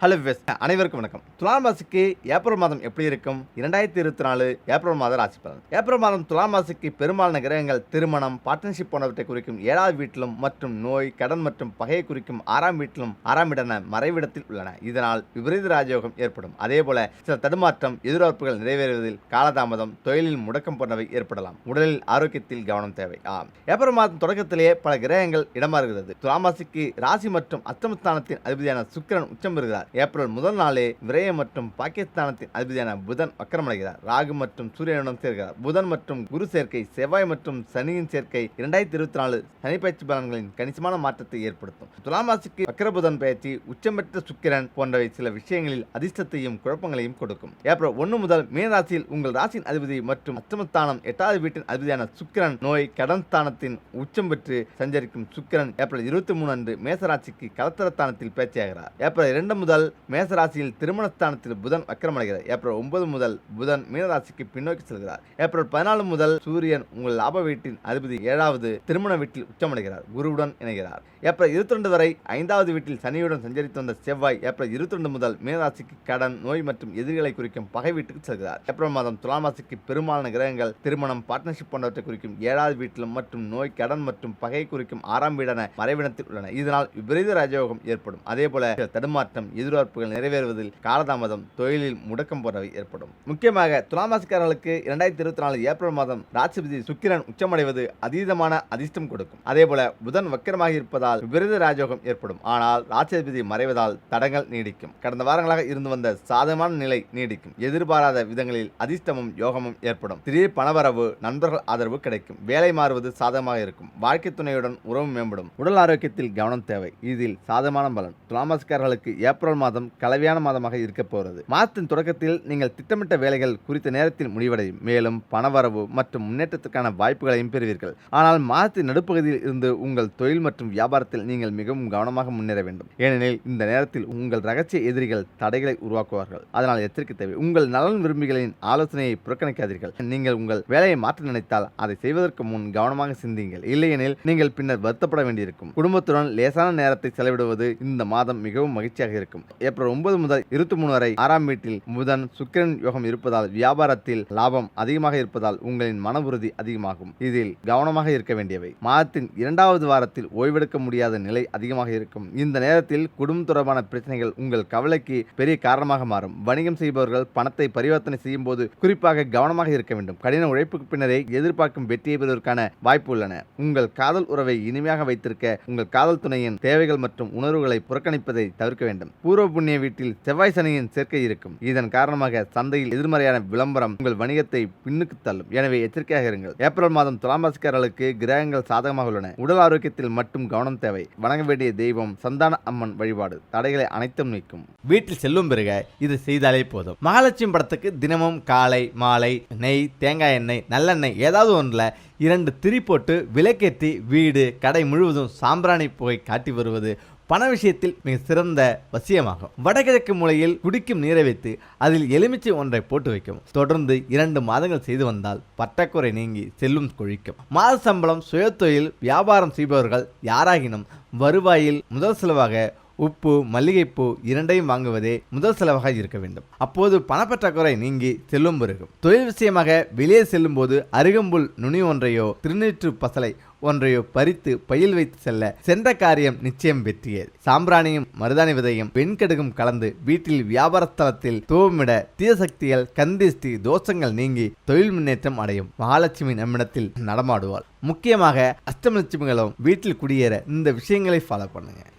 Hello வெஸ் அனைவருக்கும் வணக்கம். துலாம் ராசிக்கு ஏப்ரல் மாதம் எப்படி இருக்கும்? இரண்டாயிரத்தி இருபத்தி நாலு ஏப்ரல் மாத ராசி பலன். ஏப்ரல் மாதம் துலாம் ராசிக்கு பெரும்பாலான கிரகங்கள் திருமணம் பார்ட்னர்ஷிப் போன்றவற்றை குறிக்கும் ஏழாவது வீட்டிலும் மற்றும் நோய் கடன் மற்றும் பகையை குறிக்கும் ஆறாம் வீட்டிலும் ஆறாம் இடன மறைவிடத்தில் உள்ளன. இதனால் விபரீத ராஜயோகம் ஏற்படும். அதே போல சில தடுமாற்றம் எதிர்பார்ப்புகள் நிறைவேறுவதில் காலதாமதம் தொழிலில் முடக்கம் போன்றவை ஏற்படலாம். உடலில் ஆரோக்கியத்தில் கவனம் தேவை. ஆம். ஏப்ரல் மாதம் தொடக்கத்திலேயே பல கிரகங்கள் இடமாறுகிறது. துலாம் ராசிக்கு ராசி மற்றும் அஷ்டமஸ்தானத்தின் அதிபதியான சுக்கிரன் உச்சம் பெறுகிறார். ஏப்ரல் முதல் நாளே விரய மற்றும் பாகிஸ்தானத்தின் அதிபதியான புதன் வக்கரமடைகிறார் ராகு மற்றும் சூரியனுடன் சேர்கிறார். புதன் மற்றும் குரு சேர்க்கை செவ்வாய் மற்றும் சனியின் சேர்க்கை இரண்டாயிரத்தி இருபத்தி நாலு சனி பயிற்சி பலன்களின் கணிசமான மாற்றத்தை ஏற்படுத்தும். துலாம் ராசிக்கு வக்கரபுதன் பயிற்சி உச்சமற்ற சுக்கிரன் போன்றவை சில விஷயங்களில் அதிர்ஷ்டத்தையும் குழப்பங்களையும் கொடுக்கும். ஏப்ரல் ஒன்று முதல் மீன ராசியில் உங்கள் ராசியின் அதிபதி மற்றும் அஷ்டமஸ்தானம் எட்டாவது வீட்டின் அதிபதியான சுக்கிரன் நோய் கடன் ஸ்தானத்தின் உச்சம் பெற்று சஞ்சரிக்கும் சுக்கிரன் ஏப்ரல் இருபத்தி மூணு அன்று மேசராசிக்கு கலத்தரஸ்தானத்தில் பேச்சியாகிறார். ஏப்ரல் இரண்டு முதல் மேசராசியில் திருமணஸ்தானத்தில் புதன் வக்கரமடைகிறது ஏப்ரல் ஒன்பது முதல் புதன் மீனராசிக்கு பின்னோக்கி செல்கிறார். ஏப்ரல் பதினாலு முதல் சூரியன் உங்கள் லாப வீட்டின் அதிபதி ஏழாவது திருமண வீட்டில் உச்சமடைகிறார். குருவுடன் இணைகிறார். ஏப்ரல் இருபத்தி ரெண்டு வரை ஐந்தாவது வீட்டில் சனியுடன் சஞ்சரித்து வந்த செவ்வாய் ஏப்ரல் இருபத்தி ரெண்டு முதல் மீனராசிக்கு கடன் நோய் மற்றும் எதிரிகளை குறிக்கும் பகை வீட்டுக்கு செல்கிறார். ஏப்ரல் மாதம் துலாம் ராசிக்கு பெரும்பாலான கிரகங்கள் திருமணம் பார்ட்னர்ஷிப் போன்றவற்றை குறிக்கும் ஏழாவது வீட்டிலும் மற்றும் நோய் கடன் மற்றும் பகை குறிக்கும் ஆறாம் வீடான மறைவிடத்தில் உள்ளன. இதனால் விபரீத ராஜயோகம் ஏற்படும். அதே போல தடுமாற்றம் தடுமாற்றம் எதிர்பார்ப்புகள் நிறைவேறுவதில் காலதாமதம் தொழிலில் முடக்கம் போன்றவை ஏற்படும். முக்கியமாக துலாம் ராசிக்காரர்களுக்கு இரண்டாயிரத்தி இருபத்தி நாலு ஏப்ரல் மாதம் ராசிபதி சுக்கிரன் உச்சமடைவது அதீதமான அதிர்ஷ்டம் கொடுக்கும். அதே போல புதன் வக்கரமாக இருப்பதால் விபரீத ராஜோகம் ஏற்படும். ஆனால் ராசிபதி மறைவதால் தடங்கள் நீடிக்கும். கடந்த வாரங்களாக இருந்து வந்த சாதகமான நிலை நீடிக்கும். எதிர்பாராத விதங்களில் அதிர்ஷ்டமும் யோகமும் ஏற்படும். திடீர் பணவரவு நண்பர்கள் ஆதரவு கிடைக்கும். வேலை மாறுவது சாதகமாக இருக்கும். வாழ்க்கை துணையுடன் உறவு மேம்படும். உடல் ஆரோக்கியத்தில் கவனம் தேவை. இதில் சாதகமான பலன். துலாமஸ்காரர்களுக்கு ஏப்ரல் மாதம் கலவையான மாதமாக இருக்க போகிறது. மாதத்தின் தொடக்கத்தில் நீங்கள் திட்டமிட்ட வேலைகள் குறித்த நேரத்தில் முடிவடையும். மேலும் பணவரவு மற்றும் முன்னேற்றத்திற்கான வாய்ப்புகளையும் பெறுவீர்கள். ஆனால் மாதத்தின் நடுப்பகுதியில் இருந்து உங்கள் தொழில் மற்றும் வியாபாரத்தில் நீங்கள் மிகவும் கவனமாக முன்னேற வேண்டும். ஏனெனில் இந்த நேரத்தில் உங்கள் ரகசிய எதிரிகள் தடைகளை உருவாக்குவார்கள். அதனால் எச்சரிக்கை தேவை. உங்கள் நலன் விரும்பிகளின் ஆலோசனையை புறக்கணிக்காதீர்கள். நீங்கள் உங்கள் வேலையை மாற்ற நினைத்தால் அதை செய்வதற்கு முன் கவனமாக சிந்தியுங்கள். இல்லையெனில் நீங்கள் பின்னர் வருத்தப்பட வேண்டியிருக்கும். குடும்பத்துடன் லேசான நேரத்தை செலவிடுவது இந்த மாதம் மிகவும் மகிழ்ச்சியாக இருக்கும். ஏப்ரல் ஒன்பது முதல் இருபத்தி மூணு வரை ஆறாம் வீட்டில் புதன் சுக்கிரன் யோகம் இருப்பதால் வியாபாரத்தில் லாபம் அதிகமாக இருப்பதால் உங்களின் மன உறுதி அதிகமாகும். இதில் கவனமாக இருக்க வேண்டியவை. மாதத்தின் இரண்டாவது வாரத்தில் ஓய்வெடுக்க முடியாத நிலை அதிகமாக இருக்கும். இந்த நேரத்தில் குடும்பம் தொடர்பான பிரச்சனைகள் உங்கள் கவலைக்கு பெரிய காரணமாக மாறும். வணிகம் செய்பவர்கள் பணத்தை பரிவர்த்தனை செய்யும் போது குறிப்பாக கவனமாக இருக்க வேண்டும். கடின உழைப்புக்கு பின்னரே எதிர்பார்க்கும் வெற்றியை பெறுவதற்கான வாய்ப்பு உள்ளன. உங்கள் காதல் உறவை இனிமையாக வைத்திருக்க உங்கள் காதல் துணையின் தேவைகள் மற்றும் உணர்வுகளை புறக்கணிப்பதை தவிர்க்க வேண்டும். பூர்வ புண்ணிய வீட்டில் செவ்வாய் சனியின் சேர்க்கை இருக்கும். இதன் காரணமாக சந்தையில் எதிர்மறையான விளம்பரம் உங்கள் வணிகத்தை பின்னுக்கு தள்ளும். எனவே எச்சரிக்கையாக இருங்கள். ஏப்ரல் மாதம் துலாம் ராசிக்காரர்களுக்கு கிரகங்கள் சாதகமாக உள்ளன. உடல் ஆரோக்கியத்தில் மட்டும் கவனம் தேவை. வணங்க வேண்டிய தெய்வம் சந்தான அம்மன் வழிபாடு. தடைகளை அனைத்தும் நீக்கும். வீட்டில் செல்லும் பிறகு இது செய்தாலே போதும். மகாலட்சுமி படத்துக்கு தினமும் காலை மாலை நெய் தேங்காய் எண்ணெய் நல்லெண்ணெய் ஏதாவது ஒன்றில் இரண்டு திரி போட்டு விளக்கேற்றி வீடு கடை முழுவதும் சாம்பிராணி புகை காட்டி வருவது பண விஷயத்தில் மிக சிறந்த வசியமாகும். வடகிழக்கு மூலையில் குடிக்கும் நீரை வைத்து அதில் எலுமிச்சை ஒன்றை போட்டு வைக்கும். தொடர்ந்து இரண்டு மாதங்கள் செய்து வந்தால் பற்றாக்குறை நீங்கி செல்லும் கொழிக்கும். மாத சம்பளம் சுயத்தொழில் வியாபாரம் செய்பவர்கள் யாராகினும் வருவாயில் முதல் செலவாக உப்பு மல்லிகைப்பூ இரண்டையும் வாங்குவதே முதல் செலவாக இருக்க வேண்டும். அப்போது பணப்பற்றாக்குறை நீங்கி செல்லும் பிறகும் தொழில் விஷயமாக வெளியே செல்லும் போது அருகம்புல் நுனி ஒன்றையோ திருநீற்று பசலை ஒன்றையோ பறித்து பயில் வைத்து செல்ல சென்ற காரியம் நிச்சயம் வெற்றியே சாம்பிராணியும் மருதாணி விதையும் வெண்கடுகும் கலந்து வீட்டில் வியாபாரஸ்தலத்தில் தூவமிட தீய சக்திகள் கந்திஷ்டி தோஷங்கள் நீங்கி தொழில் முன்னேற்றம் அடையும் மகாலட்சுமி நம்மிடத்தில் நடமாடுவாள். முக்கியமாக அஷ்டமலட்சுமிகளும் வீட்டில் குடியேற இந்த விஷயங்களை ஃபாலோ பண்ணுங்கள்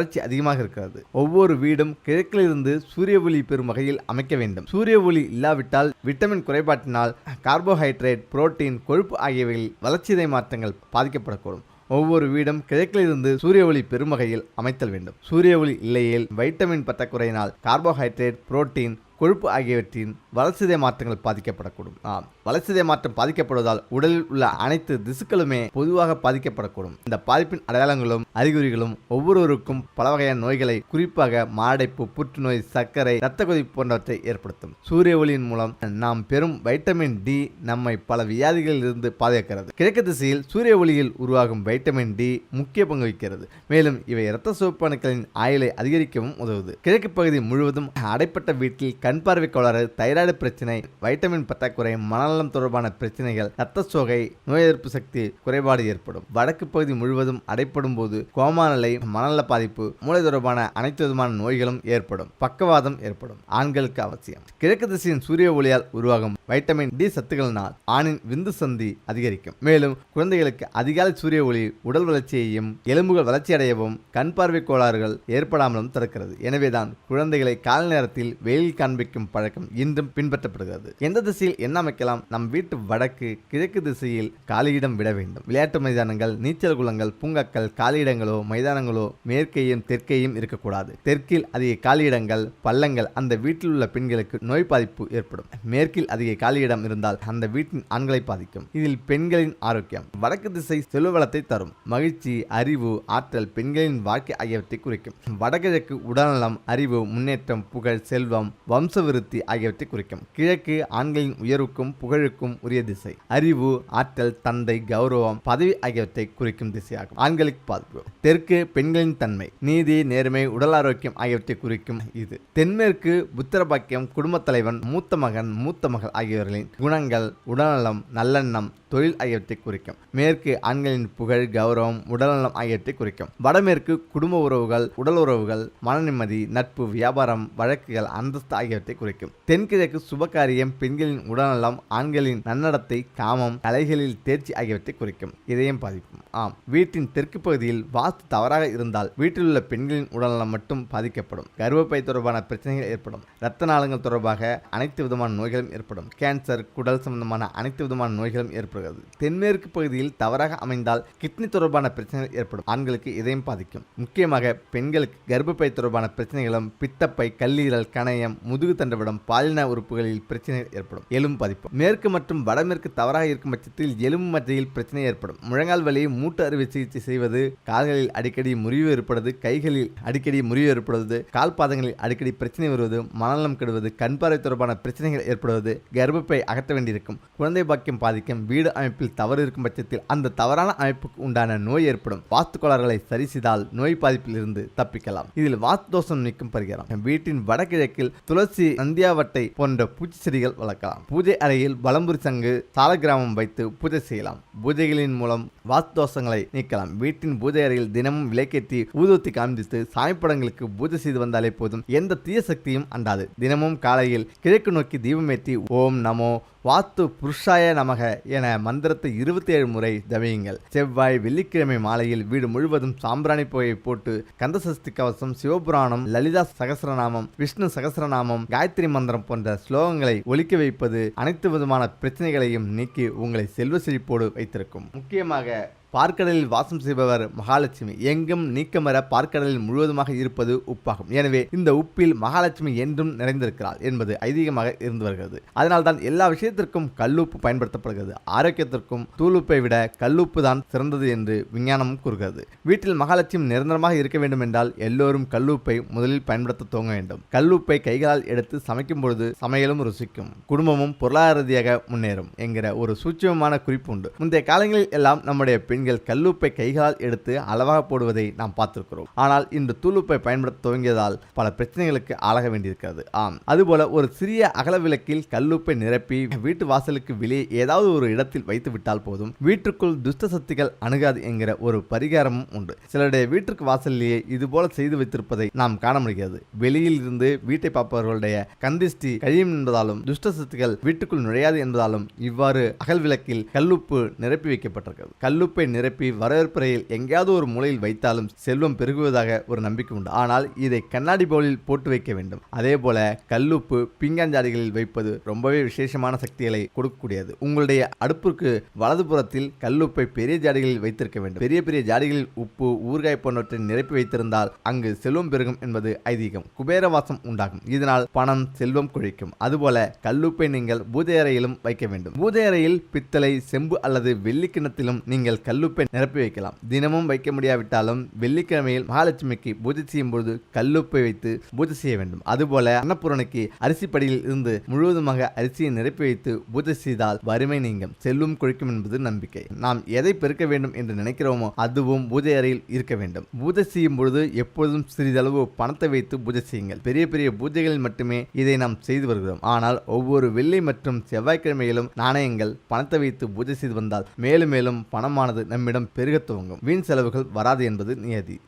வறட்சி அதிகமாக இருக்கிறது ஒவ்வொரு வீடும் கிழக்கிலிருந்து சூரிய ஒளி பெறும் வகையில் அமைக்க வேண்டும். சூரிய ஒளி இல்லாவிட்டால் விட்டமின் குறைபாட்டினால் கார்போஹைட்ரேட் புரோட்டீன் கொழுப்பு ஆகியவைகளில் வளர்ச்சிதை மாற்றங்கள் பாதிக்கப்படக்கூடும். ஒவ்வொரு வீடும் கிழக்கிலிருந்து சூரிய ஒளி பெறும் வகையில் அமைத்தல் வேண்டும். சூரிய ஒளி இல்லையேல் வைட்டமின் பற்றாக்குறையினால் கார்போஹைட்ரேட் புரோட்டீன் கொழுப்பு ஆகியவற்றின் வளர்ச்சிதை மாற்றங்கள் பாதிக்கப்படக்கூடும். ஆம் வளர்ச்சிதை மாற்றம் பாதிக்கப்படுவதால் உடலில் உள்ள அனைத்து திசுக்களுமே பொதுவாக பாதிக்கப்படக்கூடும். இந்த பாதிப்பின் அடையாளங்களும் அறிகுறிகளும் ஒவ்வொருவருக்கும் பல வகையான நோய்களை குறிப்பாக மாடைப்பு புற்றுநோய் சர்க்கரை இரத்த கொதிப்பு போன்றவற்றை ஏற்படுத்தும். சூரிய ஒளியின் மூலம் நாம் பெறும் வைட்டமின் டி நம்மை பல வியாதிகளில் இருந்து பாதுகாக்கிறது. கிழக்கு திசையில் சூரிய ஒளியில் உருவாகும் வைட்டமின் டி முக்கிய பங்கு வகிக்கிறது. மேலும் இவை இரத்த சிவப்பணுக்களின் ஆயுளை அதிகரிக்கவும் உதவுது. கிழக்கு பகுதி முழுவதும் அடைப்பட்ட வீட்டில் கண் பார்வை கோளாறு தைராய்டு பிரச்சனை வைட்டமின் பற்றாக்குறை மனநலம் தொடர்பான பிரச்சனைகள் இரத்த சோகை நோய் எதிர்ப்பு சக்தி குறைபாடு ஏற்படும். வடக்கு பகுதி முழுவதும் அடைப்படும் போது கோமா நிலை மனநல பாதிப்பு மூளை தொடர்பான அனைத்து விதமான நோய்களும் ஏற்படும். பக்கவாதம் ஏற்படும். ஆண்களுக்கு அவசியம். கிழக்கு திசையின் சூரிய ஒளியால் உருவாகும் வைட்டமின் டி சத்துக்களினால் ஆணின் விந்து சந்தி அதிகரிக்கும். மேலும் குழந்தைகளுக்கு அதிகாலை சூரிய ஒளி உடல் வளர்ச்சியையும் எலும்புகள் வளர்ச்சியடையவும் கண் பார்வை கோளாறுகள் ஏற்படாமலும் தடுக்கிறது. எனவேதான் குழந்தைகளை கால நேரத்தில் வெயில் காண்பிக்கும் பழக்கம் இன்றும் பின்பற்றப்படுகிறது. எந்த திசையில் என்ன அமைக்கலாம்? நம் வீட்டு வடக்கு கிழக்கு திசையில் காலியிடம் விட வேண்டும். விளையாட்டு மைதானங்கள் நீச்சல் குளங்கள் பூங்காக்கள் காலியிடங்களோ மைதானங்களோ மேற்கையும் தெற்கையும் இருக்கக்கூடாது. தெற்கில் அதிக காலியிடங்கள் பள்ளங்கள் அந்த வீட்டில் உள்ள பெண்களுக்கு நோய் பாதிப்பு ஏற்படும். மேற்கில் அதிக காலியிடம் இருந்தால் அந்த வீட்டின் ஆண்களை பாதிக்கும். இதில் பெண்களின் ஆரோக்கியம். வடக்கு திசை செல்வவளத்தை தரும். மகிழ்ச்சி அறிவு ஆற்றல் பெண்களின் வாழ்க்கை ஆகியவற்றை குறிக்கும். வடகிழக்கு உடல்நலம் அறிவு முன்னேற்றம் புகழ் செல்வம் வம்சவிருத்தி ஆகியவற்றை குறிக்கும். கிழக்கு ஆண்களின் உயர்வுக்கும் புகழுக்கும் உரிய திசை. அறிவு ஆற்றல் தந்தை கௌரவம் பதவி ஆகியவற்றை குறிக்கும் திசையாகும். ஆண்களுக்கு பாதிப்பு. தெற்கு பெண்களின் தன்மை நீதி நேர்மை உடல் ஆரோக்கியம் ஆகியவற்றை குறிக்கும் இது. தென்மேற்கு புத்திரபாக்கியம் குடும்பத் தலைவன் மூத்த மகன் மூத்த மகள் ஆகியோர்களின் குணங்கள் உடல்நலம் நல்லெண்ணம் தொழில் ஆகியவற்றை குறிக்கும். மேற்கு ஆண்களின் புகழ் கௌரவம் உடல்நலம் ஆகியவற்றை குறிக்கும். வடமேற்கு குடும்ப உறவுகள் உடல் உறவுகள் மன நிம்மதி நட்பு வியாபாரம் வழக்குகள் அந்தஸ்து ஆகியவற்றை குறிக்கும். தென்கிழக்கு சுபகாரியம் பெண்களின் உடல்நலம் ஆண்களின் நன்னடத்தை காமம் கலைகளில் தேர்ச்சி ஆகியவற்றை குறிக்கும். இதயம் பாதிக்கும். ஆம். வீட்டின் தெற்கு பகுதியில் வாஸ்து தவறாக இருந்தால் வீட்டில் உள்ள பெண்களின் உடல்நலம் மட்டும் பாதிக்கப்படும். கர்ப்பப்பை தொடர்பான பிரச்சனைகள் ஏற்படும். இரத்த நாளங்கள் தொடர்பாக அனைத்து விதமான நோய்களும் ஏற்படும். கேன்சர் குடல் சம்பந்தமான அனைத்து விதமான நோய்களும் ஏற்படுகிறது. தென்மேற்கு பகுதியில் தவறாக அமைந்தால் கிட்னி தொடர்பான பிரச்சனைகள் ஏற்படும். ஆண்களுக்கு இதயம் பாதிக்கும். முக்கியமாக பெண்களுக்கு கர்ப்பப்பை தொடர்பான பிரச்சனைகளும் பித்தப்பை கல்லீரல் கணையம் முதுகு தண்டுவிடம் பாலின உறுப்புகளில் பிரச்சனைகள் ஏற்படும். எலும்பு பாதிப்பு. மேற்கு மற்றும் வடமேற்கு தவறாக இருக்கும் பட்சத்தில் எலும்பு மத்தியில் பிரச்சனை ஏற்படும். முழங்கால் வழியை மூட்டு அறுவை சிகிச்சை செய்வது கால்களில் அடிக்கடி முறிவு ஏற்படுவது கைகளில் அடிக்கடி முறிவு ஏற்படுவது கால் பாதங்களில் அடிக்கடி பிரச்சனை வருவது மனநலம் கெடுவது கண்பார்வை தொடர்பான பிரச்சனைகள் ஏற்படுவது கர்ப்பப்பை அகற்ற வேண்டியிருக்கும். குழந்தை பாக்கியம் பாதிக்கும் வீடு அமைப்பில் தவறு இருக்கும் பட்சத்தில் அந்த தவறான அமைப்புக்கு உண்டான நோய் ஏற்படும். வாஸ்து கோளாறுகளை சரி செய்தால் நோய் பாதிப்பில் இருந்து தப்பிக்கலாம். இதில் வாஸ்து தோஷம் நீக்கும் பரிகாரம். வீட்டின் வடகிழக்கில் துளசி நந்தியாவட்டை போன்ற பூச்சி செடிகள் வளர்க்கலாம். பூஜை அறையில் வலம்புரி சங்கு சாலகிராமம் வைத்து பூஜை செய்யலாம். பூஜைகளின் மூலம் வாஸ்து தோஷங்களை நீக்கலாம். வீட்டின் பூஜை அறையில் தினமும் விளக்கேற்றி ஊதுவத்தி காண்பித்து சாமிப்படங்களுக்கு பூஜை செய்து வந்தாலே போதும். எந்த தீய சக்தியும் அண்டாது. தினமும் காலையில் கிழக்கு நோக்கி தீபமேற்றி ஓம் நமோ வாத்து புருஷாய நமக என மந்திரத்தை இருபத்தி ஏழு முறை தவியுங்கள் செவ்வாய் வெள்ளிக்கிழமை மாலையில் வீடு முழுவதும் சாம்பிராணி புகையை போட்டு கந்தசஷ்டி கவசம் சிவபுராணம் லலிதா சகசரநாமம் விஷ்ணு சகசரநாமம் காயத்ரி மந்திரம் போன்ற ஸ்லோகங்களை ஒலிக்க வைப்பது அனைத்து விதமான பிரச்சனைகளையும் நீக்கி உங்களை செல்வ செழிப்போடு வைத்திருக்கும். முக்கியமாக பார்க்கடலில் வாசம் செய்பவர் மகாலட்சுமி. எங்கும் நீக்கமர பார்க்கடலில் முழுவதுமாக இருப்பது உப்பாகும். எனவே இந்த உப்பில் மகாலட்சுமி என்றும் நிறைந்திருக்கிறாள் என்பது ஐதீகமாக இருந்து வருகிறது அதனால்தான் எல்லா விஷயம் இதயத்திற்கும் கல்லுப்பு பயன்படுத்தப்படுகிறது. ஆரோக்கியத்திற்கும் தூளுப்பை விட கல்லுப்பு தான் சிறந்தது என்று விஞ்ஞானம் கூறுகிறது. வீட்டில் மகாலட்சுமி நிரந்தரமாக இருக்க வேண்டும் என்றால் எல்லோரும் கல்லுப்பை முதலில் பயன்படுத்த துவங்க வேண்டும். கல்லுப்பை கைகளால் எடுத்து சமைக்கும் பொழுது சமையலும் ருசிக்கும். குடும்பமும் பொருளாதார ரீதியாக முன்னேறும் என்கிற ஒரு சூட்சமமான குறிப்பு உண்டு. முந்தைய காலங்களில் எல்லாம் நம்முடைய பெண்கள் கல்லுப்பை கைகளால் எடுத்து அளவாக போடுவதை நாம் பார்த்திருக்கிறோம். ஆனால் இன்று தூளுப்பை பயன்படுத்த துவங்கியதால் பல பிரச்சனைகளுக்கு ஆளாக வேண்டியிருக்கிறது. ஆம். அதுபோல ஒரு சிறிய அகல விளக்கில் கல்லுப்பை நிரப்பி வீட்டு வாசலுக்கு வெளியே ஏதாவது ஒரு இடத்தில் வைத்து விட்டால் போதும். வீட்டுக்குள் துஷ்ட சக்திகள் அணுகாது என்கிற ஒரு பரிகாரமும் உண்டு. சிலருடைய வீட்டிற்கு வாசலிலேயே இது போல செய்து வைத்திருப்பதை நாம் காண முடிகிறது. வெளியில் இருந்து வீட்டை பார்ப்பவர்களுடைய கந்திஷ்டி கழியும் என்பதாலும் துஷ்ட சக்திகள் வீட்டுக்குள் நுழையாது என்பதாலும் இவ்வாறு அகல் விளக்கில் கல்லுப்பு நிரப்பி வைக்கப்பட்டிருக்கிறது. கல்லுப்பை நிரப்பி வரவேற்பறையில் எங்கேயாவது ஒரு மூலையில் வைத்தாலும் செல்வம் பெருகுவதாக ஒரு நம்பிக்கை உண்டு. ஆனால் இதை கண்ணாடி பவுலில் போட்டு வைக்க வேண்டும். அதே போல கல்லுப்பு பிங்காஞ்சாடிகளில் வைப்பது ரொம்பவே விசேஷமான சக்திகளை கொடுக்கக்கூடியது. உங்களுடைய அடுப்புக்கு வலதுபுறத்தில் கல்லுப்பை பெரிய ஜாடிகளில் வைத்திருக்க வேண்டும். பெரிய பெரிய ஜாடிகளில் உப்பு ஊறுகாய் போன்றவற்றை நிரப்பி வைத்திருந்தால் அங்கு செல்வம் பெருகும் என்பது ஐதீகம். குபேரவாசம் உண்டாகும். இதனால் பணம் செல்வம் குழிக்கும். அதுபோல கல்லுப்பை நீங்கள் பூஜை அறையிலும் வைக்க வேண்டும். பூஜை அறையில் பித்தளை செம்பு அல்லது வெள்ளி கிண்ணத்திலும் நீங்கள் கல்லுப்பை நிரப்பி வைக்கலாம். தினமும் வைக்க முடியாவிட்டாலும் வெள்ளிக்கிழமையில் மகாலட்சுமிக்கு பூஜை செய்யும் பொழுது கல்லுப்பை வைத்து பூஜை செய்ய வேண்டும். அதுபோல அன்னபூரனுக்கு அரிசி படியில் இருந்து முழுவதுமாக அரிசியை நிரப்பி வைத்து பூஜை செய்தால் வறுமை நீங்கும். செல்வம் குழிக்கும் என்பது நம்பிக்கை. நாம் எதை பெருக்க வேண்டும் என்று நினைக்கிறோமோ அதுவும் பூஜை அறையில் இருக்க வேண்டும். பூஜை செய்யும் பொழுது எப்பொழுதும் சிறிதளவு பணத்தை வைத்து பூஜை செய்யுங்கள். பெரிய பெரிய பூஜைகளில் மட்டுமே இதை நாம் செய்து வருகிறோம். ஆனால் ஒவ்வொரு வெள்ளி மற்றும் செவ்வாய்க்கிழமையிலும் நாணயங்கள் பணத்தை வைத்து பூஜை செய்து வந்தால் மேலும் மேலும் பணமானது நம்மிடம் பெருகத் துவங்கும். வீண் செலவுகள் வராது என்பது நியதி.